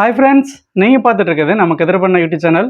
Hi friends நீங்கள் பார்த்துட்டு இருக்கிறது நம்ம பண்ண யூடியூப் சேனல்.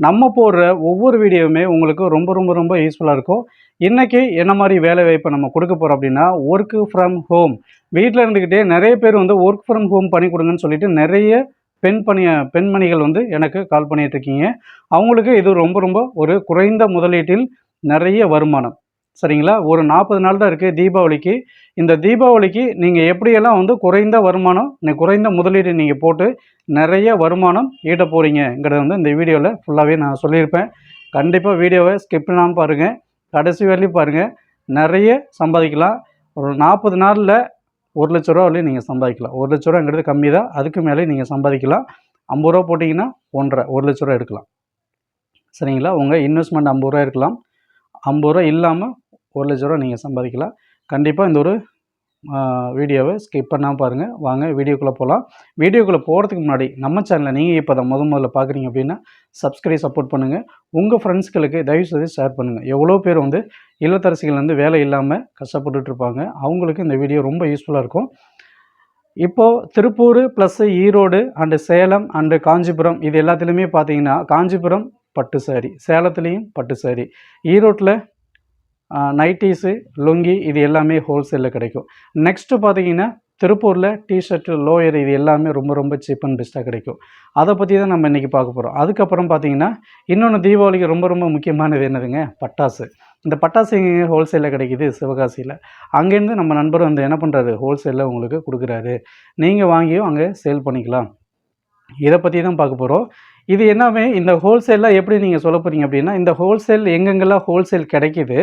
நம்ம போடுற ஒவ்வொரு வீடியோவுமே உங்களுக்கு ரொம்ப ரொம்ப ரொம்ப யூஸ்ஃபுல்லாக இருக்கும். இன்றைக்கி என்ன மாதிரி வேலை வாய்ப்பை நம்ம கொடுக்க போகிறோம் அப்படின்னா ஒர்க்கு ஃப்ரம் ஹோம் வீட்டில் இருந்துக்கிட்டே நிறைய பேர் வந்து ஒர்க் ஃப்ரம் ஹோம் பண்ணி கொடுங்கன்னு சொல்லிட்டு நிறைய பெண் பணிய பெண்மணிகள் வந்து எனக்கு கால் பண்ணிகிட்ருக்கீங்க இருக்கீங்க அவங்களுக்கு இது ரொம்ப ரொம்ப ஒரு குறைந்த முதலீட்டில் நிறைய வருமானம். சரிங்களா? ஒரு நாற்பது நாள் தான் இருக்குது தீபாவளிக்கு. இந்த தீபாவளிக்கு நீங்கள் எப்படியெல்லாம் வந்து குறைந்த வருமானம் நீ குறைந்த முதலீடு நீங்கள் போட்டு நிறைய வருமானம் ஈட்ட போகிறீங்கிறத வந்து இந்த வீடியோவில் ஃபுல்லாகவே நான் சொல்லியிருப்பேன். கண்டிப்பாக வீடியோவை ஸ்கிப் பண்ணாமல் பாருங்கள் கடைசி வரையிலும் பாருங்கள் நிறைய சம்பாதிக்கலாம். ஒரு நாற்பது நாளில் ஒரு லட்ச ரூபா வரையும் நீங்கள் சம்பாதிக்கலாம். ஒரு லட்ச ரூபாங்கிறது கம்மி தான். அதுக்கு மேலே நீங்கள் சம்பாதிக்கலாம். ஐம்பது ரூபா போட்டிங்கன்னா ஒன்றரை ஒரு லட்ச ரூபா எடுக்கலாம். சரிங்களா? உங்கள் இன்வெஸ்ட்மெண்ட் ஐம்பது ரூபா இருக்கலாம். ஐம்பது ரூபா இல்லாமல் ஒரு லட்ச ரூபா நீங்கள் சம்பாதிக்கலாம். கண்டிப்பாக இந்த ஒரு வீடியோவை ஸ்கிப் பண்ணாமல் பாருங்கள் வாங்க வீடியோக்குள்ளே போகலாம் வீடியோக்குள்ளே போகிறதுக்கு முன்னாடி நம்ம சேனலை நீங்கள் இப்போ தான் முத முதல்ல பார்க்குறீங்க அப்படின்னா சப்ஸ்கிரைப் சப்போர்ட் பண்ணுங்கள் உங்கள் ஃப்ரெண்ட்ஸ்களுக்கு தயவு செய்து ஷேர் பண்ணுங்கள் எவ்வளோ பேர் வந்து இல்லத்தரசிகள் வந்து வேலை இல்லாமல் கஷ்டப்பட்டுட்ருப்பாங்க அவங்களுக்கு இந்த வீடியோ ரொம்ப யூஸ்ஃபுல்லாக இருக்கும். இப்போது Tiruppur plus Erode and Salem and Kanchipuram இது எல்லாத்துலேயுமே பார்த்தீங்கன்னா காஞ்சிபுரம் பட்டு சாரி சேலத்துலேயும் பட்டு சாரி ஈரோட்டில் நைட்டிஸு லுங்கி இது எல்லாமே ஹோல்சேலில் கிடைக்கும். நெக்ஸ்ட்டு பார்த்தீங்கன்னா திருப்பூரில் டிஷர்ட்டு லோயர் இது எல்லாமே ரொம்ப ரொம்ப சீப் அண்ட் பெஸ்ட்டாக கிடைக்கும். அதை பற்றி தான் நம்ம இன்றைக்கி பார்க்க போகிறோம் அதுக்கப்புறம் பார்த்தீங்கன்னா இன்னொன்று தீபாவளிக்கு ரொம்ப ரொம்ப முக்கியமானது என்னதுங்க? பட்டாசு. இந்த பட்டாசு எங்கே ஹோல்சேலில் கிடைக்கிது? சிவகாசியில். அங்கேருந்து நம்ம நண்பர் வந்து என்ன பண்ணுறாரு ஹோல்சேலில் உங்களுக்கு கொடுக்குறாரு. நீங்கள் வாங்கியும் அங்கே சேல் பண்ணிக்கலாம். இதை பற்றி தான் பார்க்க போகிறோம் இது எல்லாமே இந்த ஹோல்சேலில் எப்படி நீங்கள் சொல்ல போகிறீங்க அப்படின்னா இந்த ஹோல்சேல் எங்கெங்கெல்லாம் ஹோல்சேல் கிடைக்கிது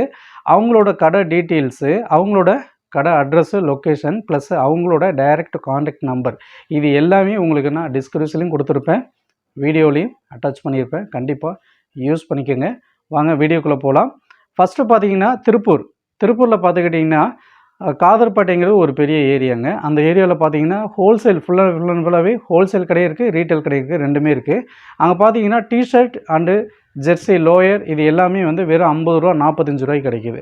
அவங்களோட கடை டீட்டெயில்ஸு அவங்களோட கடை அட்ரஸ்ஸு லொக்கேஷன் ப்ளஸ் அவங்களோட டைரக்ட் காண்டாக்ட் நம்பர் இது எல்லாமே உங்களுக்கு நான் டிஸ்கிரிப்ஷன்லையும் கொடுத்துருப்பேன். வீடியோலையும் அட்டாச் பண்ணியிருப்பேன். கண்டிப்பாக யூஸ் பண்ணிக்கோங்க. வாங்க வீடியோக்குள்ளே போகலாம் ஃபஸ்ட்டு பார்த்தீங்கன்னா திருப்பூர். திருப்பூரில் பார்த்துக்கிட்டிங்கன்னா காதர்பேட்டைங்கிறது ஒரு பெரிய ஏரியாங்க. அந்த ஏரியாவில் பார்த்தீங்கன்னா ஹோல்சேல் ஃபுல்லாக ஃபுல் அண்ட் ஃபுல்லாகவே ஹோல்சேல் கடை இருக்குது ரீட்டைல் கடை இருக்குது ரெண்டுமே இருக்குது அங்கே பார்த்தீங்கன்னா டிஷர்ட் அண்டு ஜெர்சி லோயர் இது எல்லாமே வந்து வெறும் ஐம்பது ரூபா நாற்பத்தஞ்சு ரூபாய்க்கு கிடைக்குது.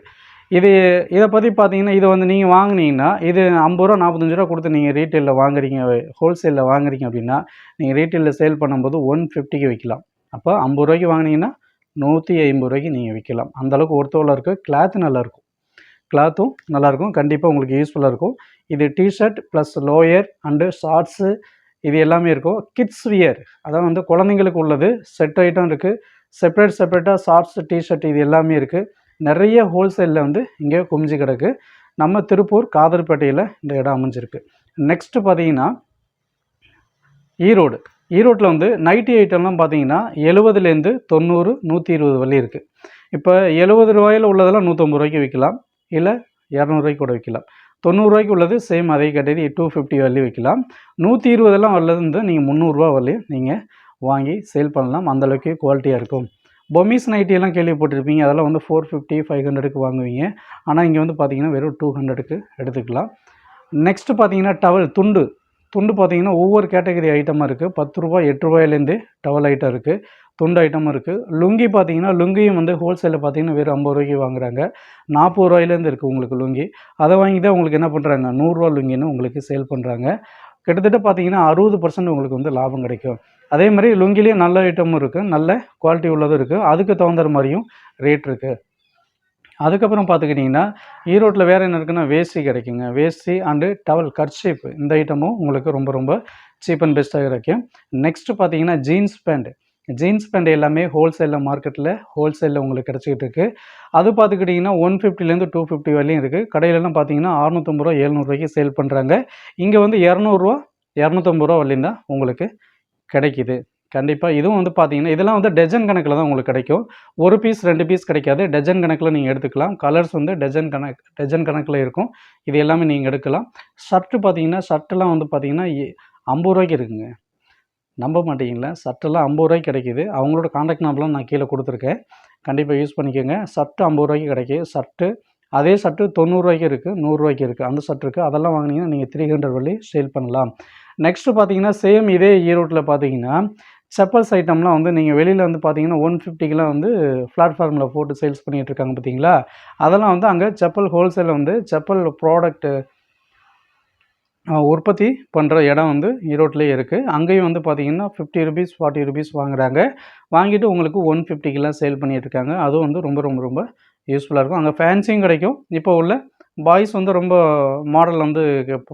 இது இதை பற்றி பார்த்தீங்கன்னா இதை வந்து நீங்கள் வாங்குனீங்கன்னா இது ஐம்பது ரூபா நாற்பத்தஞ்சு ரூபா கொடுத்து நீங்கள் ரீட்டைலில் வாங்குறீங்க ஹோல்சேலில் வாங்குறீங்க அப்படின்னா நீங்கள் ரீட்டைலில் சேல் பண்ணும்போது ஒன் ஃபிஃப்டிக்கு விற்கலாம் அப்போ ஐம்பது ரூபாய்க்கு வாங்குனீங்கன்னா நூற்றி ஐம்பது ரூபாய்க்கு நீங்கள் விற்கலாம் அந்தளவுக்கு ஒருத்தவள இருக்குது கிளாத்து நல்லாயிருக்கும் கிளாத்தும் நல்லாயிருக்கும். கண்டிப்பாக உங்களுக்கு யூஸ்ஃபுல்லாக இருக்கும். இது t-shirt plus lower and shorts இது எல்லாமே இருக்கும். கிட்ஸ் வியர் அதாவது வந்து குழந்தைங்களுக்கு உள்ளது. செட் ஐட்டம் இருக்குது செப்பரேட் செப்பரேட்டாக ஷார்ட்ஸ் டிஷர்ட் இது எல்லாமே இருக்குது நிறைய ஹோல்சேலில் வந்து இங்கே குமிஞ்சு கிடக்கு. நம்ம திருப்பூர் காதர்பேட்டையில் இந்த இடம் அமைஞ்சிருக்கு. நெக்ஸ்ட்டு பார்த்தீங்கன்னா ஈரோடு. ஈரோட்டில் வந்து நைட்டி ஐட்டம்லாம் பார்த்தீங்கன்னா எழுபதுலேருந்து தொண்ணூறு நூற்றி இருபது வரையும் இருக்குது இப்போ எழுபது ரூபாயில் உள்ளதெல்லாம் நூற்றம்பது ரூபாய்க்கு விற்கலாம். இல்லை இரநூறுவாய்க்கு கூட விற்கலாம். தொண்ணூறுரூவாய்க்கு உள்ளது சேம் அதே கேட்டகரி டூ ஃபிஃப்டி வரலையும் விற்கலாம். நூற்றி இருபதெல்லாம் வரலது வந்து நீங்கள் முந்நூறுரூவா வரலையும் நீங்கள் வாங்கி சேல் பண்ணலாம். அந்தளவுக்கு குவாலிட்டியாக இருக்கும். பொம்மிஸ் நைட்டியெல்லாம் கேள்விப்பட்டிருப்பீங்க. அதெல்லாம் வந்து ஃபோர் ஃபிஃப்டி ஃபைவ் ஹண்ட்ரடுக்கு வாங்குவீங்க. ஆனால் இங்கே வந்து பார்த்தீங்கன்னா வெறும் டூ ஹண்ட்ரடுக்கு எடுத்துக்கலாம். நெக்ஸ்ட்டு பார்த்தீங்கன்னா டவல் துண்டு. துண்டு பார்த்தீங்கன்னா ஒவ்வொரு கேட்டகரி ஐட்டமாக இருக்குது பத்து ரூபா எட்டு ரூபாயிலேருந்து டவல் ஐட்டம் இருக்குது துண்டு ஐட்டமும் இருக்குது லுங்கி பார்த்தீங்கன்னா லுங்கியும் வந்து ஹோல்சேலில் பார்த்தீங்கன்னா வெறும் ஐம்பது ரூபாய்க்கு வாங்குறாங்க. நாற்பது ரூபாயிலேருந்து இருக்குது உங்களுக்கு லுங்கி. அதை வாங்கி தான் உங்களுக்கு என்ன பண்ணுறாங்க நூறுரூவா லுங்கின்னு உங்களுக்கு சேல் பண்ணுறாங்க கிட்டத்தட்ட பார்த்தீங்கன்னா அறுபது பர்சன்ட் உங்களுக்கு வந்து லாபம் கிடைக்கும். அதே மாதிரி லுங்கிலேயே நல்ல ஐட்டமும் இருக்குது நல்ல குவாலிட்டி உள்ளதும் இருக்குது அதுக்கு தகுந்த மாதிரியும் ரேட் இருக்குது அதுக்கப்புறம் பார்த்துக்கிட்டிங்கன்னா ஈரோட்டில் வேறு என்ன இருக்குன்னா வேஷ்டி கிடைக்குங்க. வேஷ்டி அண்டு டவல் கர்ஷிப் இந்த ஐட்டமும் உங்களுக்கு ரொம்ப ரொம்ப சீப் அண்ட் பெஸ்ட்டாக கிடைக்கும். நெக்ஸ்ட்டு பார்த்தீங்கன்னா ஜீன்ஸ் பேண்ட் ஜீன்ஸ் பேண்ட் எல்லாமே ஹோல்சேலில் மார்க்கெட்டில் ஹோல்சேலில் உங்களுக்கு கிடச்சிக்கிட்டு இருக்குது அது பார்த்துக்கிட்டிங்கன்னா ஒன் ஃபிஃப்டிலேருந்து டூ ஃபிஃப்டி வரையும் இருக்குது கடையிலலாம் பார்த்தீங்கன்னா அறநூத்தம்பது ரூபா எழுநூறுவாய்க்கு சேல் பண்ணுறாங்க இங்கே வந்து இரநூறுவா இரநூத்தம்பது ரூபா வரலையும் தான் உங்களுக்கு கிடைக்கிது. கண்டிப்பாக இதுவும் வந்து பார்த்தீங்கன்னா இதெல்லாம் வந்து டஜன் கணக்கில் தான் உங்களுக்கு கிடைக்கும். ஒரு பீஸ் ரெண்டு பீஸ் கிடைக்காது. டஜன் கணக்கில் நீங்கள் எடுத்துக்கலாம். கலர்ஸ் வந்து டஜன் கணக்கு டஜன் கணக்கில் இருக்கும். இது எல்லாமே நீங்கள் எடுக்கலாம். ஷர்ட்டு பார்த்தீங்கன்னா ஷர்ட்டெல்லாம் வந்து பார்த்தீங்கன்னா ஐம்பது ரூபாய்க்கு இருக்குங்க. நம்ப மாட்டீங்களா? ஷர்ட்டெல்லாம் ஐம்பது ரூபாய்க்கு கிடைக்கிது. அவங்களோட காண்டாக்ட் நம்பர்லாம் நான் கீழே கொடுத்துருக்கேன். கண்டிப்பாக யூஸ் பண்ணிக்கோங்க. ஷர்ட்டு ஐம்பது ரூபாய்க்கு கிடைக்கிது. ஷர்ட்டு அதே ஷர்ட்டு தொண்ணூறுரூவாய்க்கு இருக்குது நூறுரூவாய்க்கு இருக்குது அந்த ஷர்ட் இருக்குது அதெல்லாம் வாங்கினீங்கன்னா நீங்கள் த்ரீ ஹண்ட்ரட் வழி சேல் பண்ணலாம். நெக்ஸ்ட்டு பார்த்தீங்கன்னா சேம் இதே ஈரோட்டில் பார்த்தீங்கன்னா செப்பல்ஸ் ஐட்டம்லாம் வந்து நீங்கள் வெளியில் வந்து பார்த்தீங்கன்னா ஒன் ஃபிஃப்டிக்கெலாம் வந்து பிளாட்ஃபார்மில் போட்டு சேல்ஸ் பண்ணிகிட்டு இருக்காங்க பார்த்தீங்களா அதெல்லாம் வந்து அங்கே செப்பல் ஹோல்சேலில் வந்து செப்பல் ப்ராடக்ட்டு உற்பத்தி பண்ணுற இடம் வந்து ஈரோட்டிலே இருக்குது அங்கேயும் வந்து பார்த்தீங்கன்னா ஃபிஃப்டி ருபீஸ் ஃபார்ட்டி ருபீஸ் வாங்குறாங்க. வாங்கிட்டு உங்களுக்கு ஒன் ஃபிஃப்டிக்கெலாம் சேல் பண்ணிகிட்ருக்காங்க இருக்காங்க அதுவும் வந்து ரொம்ப ரொம்ப ரொம்ப யூஸ்ஃபுல்லாக இருக்கும். அங்கே ஃபேன்சியும் கிடைக்கும். இப்போ உள்ள பாய்ஸ் வந்து ரொம்ப மாடல் வந்து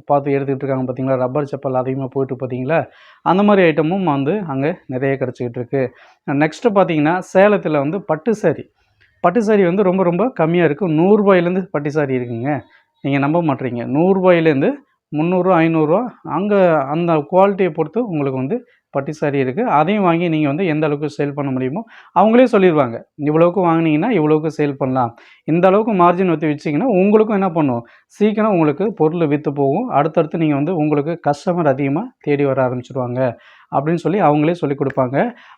பார்த்து எடுத்துக்கிட்டு இருக்காங்க பார்த்தீங்களா? ரப்பர் செப்பல் அதிகமாக போயிட்டு பார்த்தீங்களா? அந்த மாதிரி ஐட்டமும் வந்து அங்கே நிறைய கிடச்சிக்கிட்டு இருக்குது நெக்ஸ்ட்டு பார்த்தீங்கன்னா சேலத்தில் வந்து பட்டு சாரி பட்டு சாரி வந்து ரொம்ப ரொம்ப கம்மியாக இருக்குது நூறுரூபாயிலேருந்து பட்டு சாரி இருக்குங்க. நீங்கள் நம்ப மாட்டீங்க நூறுரூபாயிலேருந்து முந்நூறுரூவா ஐநூறுரூவா அங்கே அந்த குவாலிட்டியை பொறுத்து உங்களுக்கு வந்து பட்டி சாரி இருக்குது அதையும் வாங்கி நீங்கள் வந்து எந்த அளவுக்கு சேல் பண்ண முடியுமோ அவங்களே சொல்லிடுவாங்க இவ்வளோவுக்கு வாங்கினீங்கன்னா இவ்வளோக்கு சேல் பண்ணலாம். இந்த அளவுக்கு மார்ஜின் வச்சு வச்சிங்கன்னா உங்களுக்கும் என்ன பண்ணும்? சீக்கிரம் உங்களுக்கு பொருள் விற்று போகும். அடுத்தடுத்து நீங்கள் வந்து உங்களுக்கு கஸ்டமர் அதிகமாக தேடி வர ஆரம்பிச்சிடுவாங்க அப்படின்னு சொல்லி அவங்களே சொல்லி கொடுப்பாங்க.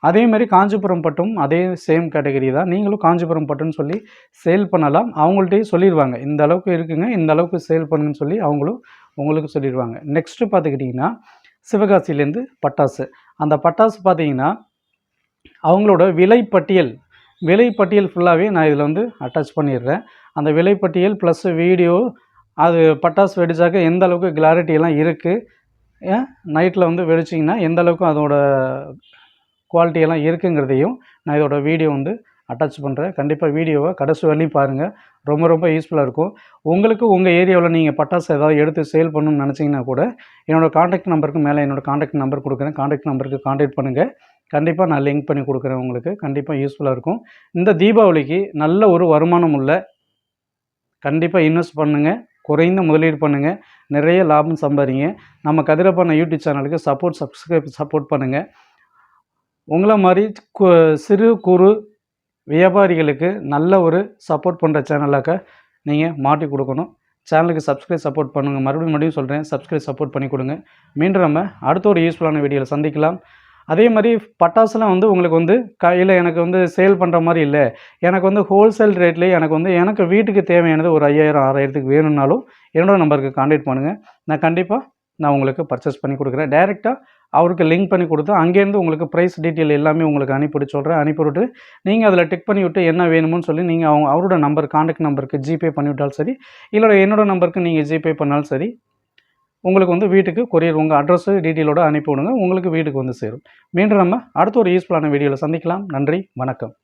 அதே மாதிரி காஞ்சிபுரம் பட்டும் அதே சேம் கேட்டகரி தான். நீங்களும் காஞ்சிபுரம் பட்டுன்னு சொல்லி சேல் பண்ணலாம். அவங்கள்ட்டே சொல்லிடுவாங்க இந்த அளவுக்கு இருக்குங்க இந்த அளவுக்கு சேல் பண்ணுன்னு சொல்லி அவங்களும் உங்களுக்கு சொல்லிடுவாங்க நெக்ஸ்ட்டு பார்த்துக்கிட்டிங்கன்னா சிவகாசியிலேருந்து பட்டாசு. அந்த பட்டாசு பார்த்தீங்கன்னா அவங்களோட விலைப்பட்டியல் விலைப்பட்டியல் ஃபுல்லாகவே நான் இதில் வந்து அட்டாச் பண்ணிடுறேன். அந்த விலைப்பட்டியல் ப்ளஸ் வீடியோ அது பட்டாசு வெடிச்சாக்க எந்த அளவுக்கு கிளாரிட்டியெல்லாம் இருக்குது நைட்டில் வந்து வெடிச்சிங்கன்னா எந்த அளவுக்கு அதோட குவாலிட்டியெல்லாம் இருக்குங்கிறதையும் நான் இதோட வீடியோ வந்து அட்டாச் பண்ணுறேன் கண்டிப்பாக வீடியோவை கடைசி வரலையும் பாருங்கள் ரொம்ப ரொம்ப யூஸ்ஃபுல்லாக இருக்கும். உங்களுக்கு உங்கள் ஏரியாவில் நீங்கள் பட்டாசு ஏதாவது எடுத்து சேல் பண்ணணும்னு நினச்சிங்கன்னா கூட என்னோடய காண்டாக்ட் நம்பருக்கு மேலே என்னோடய காண்டாக்ட் நம்பர் கொடுக்குறேன். காண்டாக்ட் நம்பருக்கு காண்டாக்ட் பண்ணுங்கள் கண்டிப்பாக நான் லிங்க் பண்ணி கொடுக்குறேன் உங்களுக்கு. கண்டிப்பாக யூஸ்ஃபுல்லாக இருக்கும். இந்த தீபாவளிக்கு நல்ல ஒரு வருமானம் உள்ள கண்டிப்பாக இன்வெஸ்ட் பண்ணுங்கள் குறைந்த முதலீடு பண்ணுங்கள் நிறைய லாபம் சம்பாதிங்க. நம்ம கதிரப்பான யூடியூப் சேனலுக்கு சப்போர்ட் சப்ஸ்கிரைப் சப்போர்ட் பண்ணுங்கள் உங்களை மாதிரி கு சிறு குறு வியாபாரிகளுக்கு நல்ல ஒரு சப்போர்ட் பண்ணுற சேனலாக்க நீங்கள் மாட்டி கொடுக்கணும். சேனலுக்கு சப்ஸ்கிரைப் சப்போர்ட் பண்ணுங்கள் மறுபடியும் மறுபடியும் சொல்கிறேன் சப்ஸ்கிரைப் சப்போர்ட் பண்ணி கொடுங்க. மீண்டும் நம்ம அடுத்த ஒரு யூஸ்ஃபுல்லான வீடியோவில் சந்திக்கலாம். அதே மாதிரி பட்டாசுலாம் வந்து உங்களுக்கு வந்து கையில் எனக்கு வந்து சேல் பண்ணுற மாதிரி இல்லை. எனக்கு வந்து ஹோல்சேல் ரேட்லேயே எனக்கு வந்து எனக்கு வீட்டுக்கு தேவையானது ஒரு ஐயாயிரம் ஆறாயிரத்துக்கு வேணும்னாலும் என்னோட நம்பருக்கு காண்டாக்ட் பண்ணுங்கள் நான் கண்டிப்பாக நான் உங்களுக்கு பர்ச்சேஸ் பண்ணி கொடுக்குறேன். டைரெக்டாக அவருக்கு லிங்க் பண்ணி கொடுத்து அங்கேருந்து உங்களுக்கு ப்ரைஸ் டீட்டெயில் எல்லாமே உங்களுக்கு அனுப்பிவிட சொல்கிறேன் அனுப்பிவிட்டு நீங்கள் அதில் டிக் பண்ணி விட்டு என்ன வேணும்னு சொல்லி நீங்கள் அவங்க அவரோட நம்பர் காண்டாக்ட் நம்பருக்கு ஜிபே பண்ணிவிட்டாலும் சரி இல்லை என்னோடய நம்பருக்கு நீங்கள் ஜிபே பண்ணாலும் சரி உங்களுக்கு வந்து வீட்டுக்கு கொரியர் உங்கள் அட்ரஸு டீட்டெயிலோடு அனுப்பி விடுங்க. உங்களுக்கு வீட்டுக்கு வந்து சேரும். மீண்டும் நம்ம அடுத்த ஒரு யூஸ்ஃபுல்லான வீடியோவில் சந்திக்கலாம். நன்றி வணக்கம்.